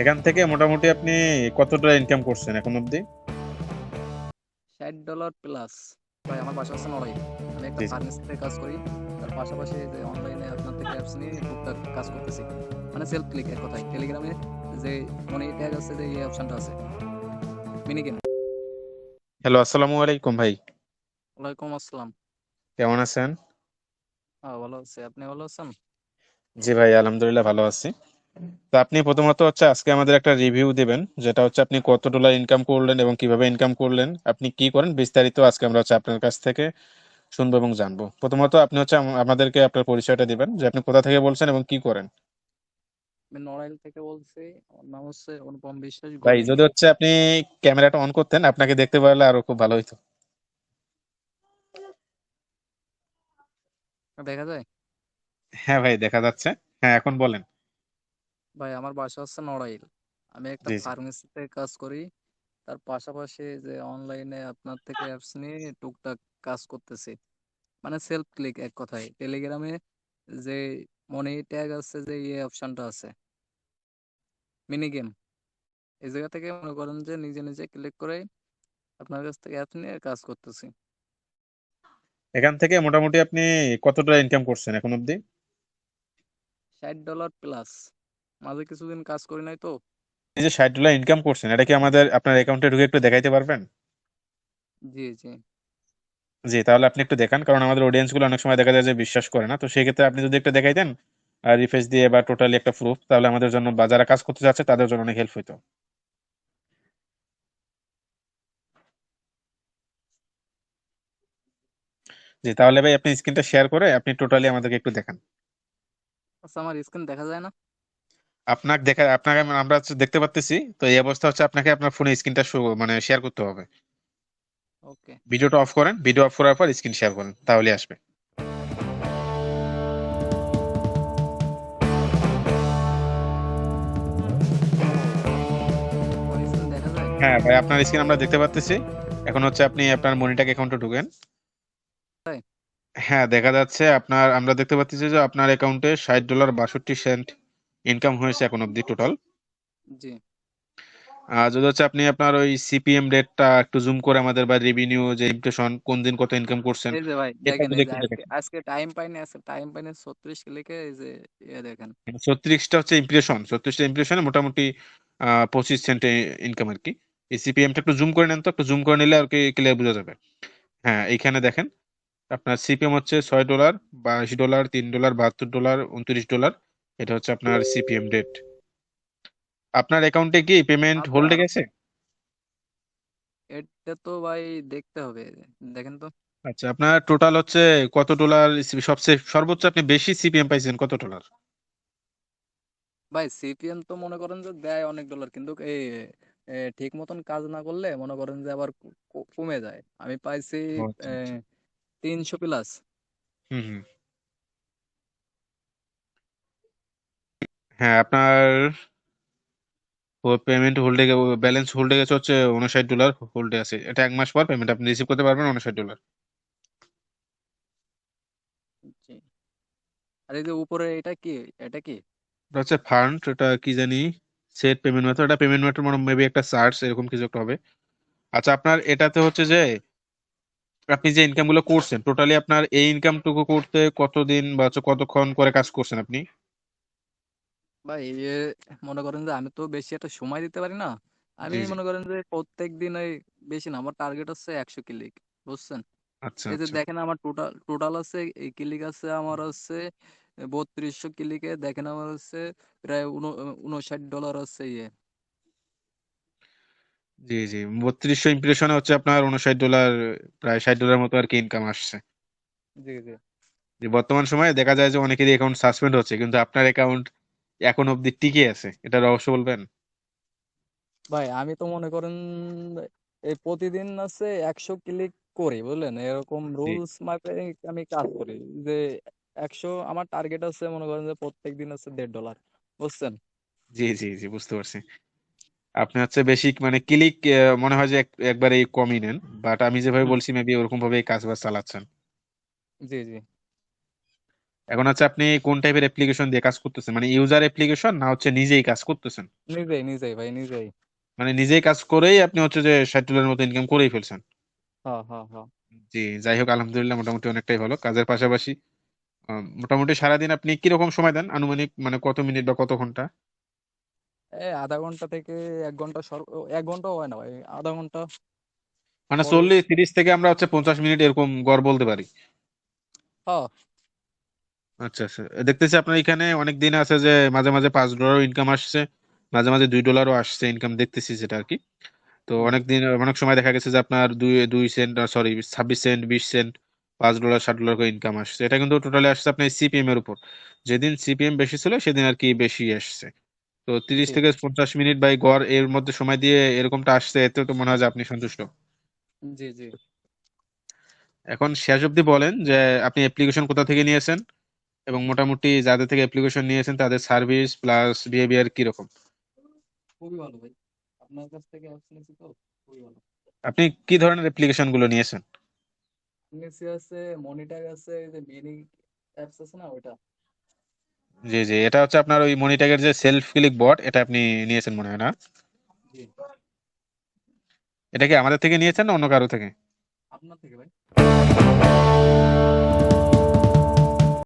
এখান থেকে মোটামুটি আপনি কত ডলার ইনকাম করছেন এখন অবধি? ষাট ডলার প্লাস ভাই আমার বাসা হচ্ছে নড়াই আমি একটা। ফার্মেসিতে কাজ করি। তার পাশাপাশি যে অনলাইনে আপনার থেকে অ্যাপস নিয়ে টুকটাক কাজ করতেছি। মানে সেলফ ক্লিক এক কথায়। টেলিগ্রামে যে মনি ট্যাগ আছে যে এই অপশনটা আছে। মিনি গেম হ্যালো আসসালামু আলাইকুম ভাই। ওয়ালাইকুম আসসালাম। কেমন আছেন? হ্যাঁ ভালো আছি। আপনি ভালো আছেন? জি ভাই আলহামদুলিল্লাহ ভালো আছি। তো আপনি প্রথমত হচ্ছে আজকে আমাদের একটা রিভিউ দিবেন যেটা হচ্ছে আপনি কত ডলার ইনকাম করলেন এবং কীভাবে ইনকাম করলেন আপনি কি করেন বিস্তারিত আজকে আমরা হচ্ছে আপনার কাছ থেকে শুনব এবং জানব। প্রথমত আপনি হচ্ছে আমাদেরকে আপনার পরিচয়টা দিবেন যে আপনি কোথা থেকে বলছেন এবং কি করেন। আমি নড়াইল থেকে বলছি আমার নাম হচ্ছে অনুপম বিশ্বাস ভাই যদি হচ্ছে আপনি ক্যামেরাটা অন করতেন আপনাকে দেখতে পারলে আরও খুব ভালো হতো দেখা যায়? হ্যাঁ ভাই দেখা যাচ্ছে। হ্যাঁ এখন বলেন। ভাই আমার বাসা হচ্ছে নড়াইল। আমি একটা জি জি। ফার্মেসিতে কাজ করি। তার পাশাপাশি যে অনলাইনে আপনার থেকে অ্যাপস নিয়ে টুকটাক কাজ করতেছি। মানে সেলফ ক্লিক এক কথায়। টেলিগ্রামে যে মনি ট্যাগ আছে যে এই অপশনটা আছে। মিনি গেম এই জায়গা থেকে মনে করেন যে নিজে নিজে ক্লিক করে আপনার কাছ থেকে অ্যাপস নিয়ে কাজ করতেছি। এখান থেকে মোটামুটি আপনি কত ডলার ইনকাম করছেন এখন অবধি? ষাট ডলার প্লাস মাঝে কিছুদিন কাজ করি নাই তো। এই যে ষাট ডলার ইনকাম করছেন এটা কি আমাদের আপনার অ্যাকাউন্টে ঢুকে একটু দেখাইতে পারবেন? জি জি। জি তাহলে আপনি একটু দেখান কারণ আমাদের অডিয়েন্সগুলো অনেক সময় দেখা যায় যে বিশ্বাস করে না। তো সেই ক্ষেত্রে আপনি যদি একটু দেখাইতেন রিফ্রেশ দিয়ে বা টোটালি একটা প্রুফ তাহলে আমাদের জন্য বা যারা কাজ করতে যাচ্ছে তাদের জন্য অনেক হেল্প হইতো। জি তাহলে ভাই আপনি স্ক্রিনটা শেয়ার করে আপনি টোটালি আমাদেরকে একটু দেখান। আচ্ছা আমার স্ক্রিন দেখা যায় না। আপনাকে দেখা আপনাকে আমরা দেখতে পাচ্তেছি তো এই অবস্থা হচ্ছে আপনাকে আপনার ফোনে স্ক্রিনটা শো মানে শেয়ার করতে হবে। ওকে ভিডিওটা অফ করেন ভিডিও অফ করার পর স্ক্রিন শেয়ার করেন তাহলে আসবে। হ্যাঁ ভাই আপনার স্ক্রিন আমরা দেখতে পাচ্তেছি এখন হচ্ছে আপনি আপনার মনিটাক অ্যাকাউন্টে ঢুকেন। হ্যাঁ দেখা যাচ্ছে আপনার আমরা দেখতে পাচ্ছি যে আপনার অ্যাকাউন্টে ষাট ডলার বাষট্টি সেন্ট ইনকাম হয়েছে এখন অব্দি টোটাল জি। আর যদি হচ্ছে আপনি আপনার ওই সিপিএম রেটটা একটু জুম করে আমাদের বা রেভিনিউ যে ইমপ্রেশন কোন দিন কত ইনকাম করছেন এই যে ভাই এটা দেখেন এই যে আজকে আজকে টাইম পাইনি আজকে টাইম পাইনি ছত্রিশ ক্লিকে এই যে ইয়ে দেখেন। ছত্রিশটা হচ্ছে ইমপ্রেশন ছত্রিশটা ইমপ্রেশনে মোটামুটি আহ পঁচিশ সেন্টে ইনকাম আর কি। এই সিপিএমটা একটু জুম করে নেন তো একটু জুম করে নিলে আর কি ক্লিয়ার বোঝা যাবে। হ্যাঁ এইখানে দেখেন আপনার সিপিএম হচ্ছে ছয় ডলার বাইশ ডলার তিন ডলার বাহাত্তর ডলার উনত্রিশ ডলার এটা হচ্ছে আপনার সিপিএম ডেট আপনার অ্যাকাউন্টে কি পেমেন্ট হোল্ডে গেছে? এটা তো ভাই দেখতে হবে দেখেন তো। আচ্ছা আপনার টোটাল হচ্ছে কত ডলার সবচেয়ে সর্বোচ্চ আপনি বেশি সিপিএম পাইছেন কত ডলার ভাই সিপিএম তো মনে করেন যে দেয় অনেক ডলার কিন্তু এই এ, ঠিক মতন কাজ না করলে মনে করেন যে আবার ক- কমে যায়। আমি পাইছি ও আচ্ছা আচ্ছা। তিনশো প্লাস হুম হুম। হ্যাঁ আপনার ও পেমেন্ট হোল্ডে ব্যালেন্স হোল্ডে গেছে হচ্ছে উনষাট ডলার হোল্ডে আছে। এটা এক মাস পর পেমেন্ট আপনি রিসিভ করতে পারবেন উনষাট ডলার জি। আর এই যে উপরে এটা কি? এটা কি? এটা হচ্ছে ফান্ড এটা কি জানি? সেট পেমেন্ট মেথড এটা পেমেন্ট মেথড মানে মেবি একটা চার্জ এরকম কিছু একটা হবে। আচ্ছা আপনার এটাতে হচ্ছে যে আপনি যে ইনকামগুলো করছেন টোটালি আপনার এই ইনকামটুকু করতে কতদিন বা হচ্ছে কতক্ষণ করে কাজ করছেন আপনি? ভাই এ মনে করেন যে আমি তো বেশি একটা সময় দিতে পারি না। আমি জি জি। মনে করেন যে প্রত্যেক দিন ওই বেশি না আমার টার্গেট হচ্ছে একশো ক্লিক বুঝছেন? আচ্ছা এই যে আচ্ছা। দেখেন আমার টোটাল টোটাল আছে এই ক্লিক আছে আমার হচ্ছে বত্রিশশো ক্লিকে দেখেন আমার হচ্ছে প্রায় উন- উনষাট ডলার হচ্ছে ইয়ে। জি জি বত্রিশশো ইমপ্রেশনে হচ্ছে আপনার উনষাট ডলার প্রায় ষাট ডলার মতো আর কি ইনকাম আসছে। জি জি। যে বর্তমান সময়ে দেখা যায় যে অনেকেরই অ্যাকাউন্ট সাসপেন্ড হচ্ছে কিন্তু আপনার অ্যাকাউন্ট এখন অব্দি টিকে আছে এটা রহস্য বলবেন? ভাই আমি তো মনে করেন এই প্রতিদিন আছে একশো ক্লিক করি বুঝলেন? এরকম রুলস মাফিক আমি কাজ করি যে একশো আমার টার্গেট আছে মনে করেন যে প্রত্যেক দিন আছে দেড় ডলার বুঝছেন? জি জি জি বুঝতে পারছি। আপনি হচ্ছে বেশি মানে ক্লিক মনে হয় যে এক- একবারে কমই নেন বাট আমি যেভাবে বলছি মেবি ওরকম ভাবে কাজ বাজ চালাচ্ছেন। জি জি। এখন হচ্ছে আপনি কোন টাইপের অ্যাপ্লিকেশন দিয়ে কাজ করতেছেন? মানে ইউজার অ্যাপ্লিকেশন না হচ্ছে নিজেই কাজ করতেছেন? নিজেই নিজেই ভাই নিজেই। মানে নিজেই কাজ করেই আপনি হচ্ছে যে ষাট ডলারের মতো ইনকাম করেই ফেলছেন? হ্যাঁ হ্যাঁ হ্যাঁ জি যাই হোক আলহামদুলিল্লাহ মোটামুটি অনেকটাই ভালো। কাজের পাশাপাশি মোটামুটি সারাদিন আপনি কীরকম সময় দেন? আনুমানিক মানে কত মিনিট বা কত ঘণ্টা? এই আধা ঘণ্টা থেকে এক ঘণ্টা এক ঘন্টাও হয় না ভাই আধা ঘণ্টা। মানে চল্লিশ তিরিশ থেকে আমরা হচ্ছে পঞ্চাশ মিনিট এরকম গড় বলতে পারি। হ্যাঁ আচ্ছা আচ্ছা। দেখতেছি আপনার এখানে অনেক দিন আছে যে মাঝে মাঝে পাঁচ ডলারও ইনকাম আসছে মাঝে মাঝে দুই ডলারও আসছে ইনকাম দেখতেছি যেটা আর কি তো অনেক দিন অনেক সময় দেখা গেছে যে আপনার দুই দুই সেন্ট সরি ছাব্বিশ সেন্ট বিশ সেন্ট পাঁচ ডলার ষাট ডলার করে ইনকাম আসছে। এটা কিন্তু টোটালি আসছে আপনার সিপিএম এর উপর। যেদিন সিপিএম বেশি ছিল সেদিন আর কি বেশি আসছে। তো তিরিশ থেকে পঞ্চাশ মিনিট বাই গড় এর মধ্যে সময় দিয়ে এরকমটা আসছে এতে তো মনে হয় যে আপনি সন্তুষ্ট। জি জি। এখন শেষ অবধি বলেন যে আপনি অ্যাপ্লিকেশন কোথা থেকে নিয়েছেন? এবং মোটামুটি যাদের থেকে অ্যাপ্লিকেশন নিয়েছেন তাদের সার্ভিস প্লাস বিহেভিয়ার কীরকম? খুবই ভালো ভাই। আপনার কাছ থেকে নিয়েছি তো খুবই ভালো। আপনি কি ধরনের অ্যাপ্লিকেশনগুলো নিয়েছেন? নিয়েছি আছে মনিটর আছে এই যে মিনি অ্যাপস আছে না ওইটা। জি জি এটা হচ্ছে আপনার ওই মনিট্যাগের যে সেলফ ক্লিক বট এটা আপনি নিয়েছেন মনে হয় না? এটা কি আমাদের থেকে নিয়েছেন না অন্য কারও থেকে? আপনার থেকে ভাই।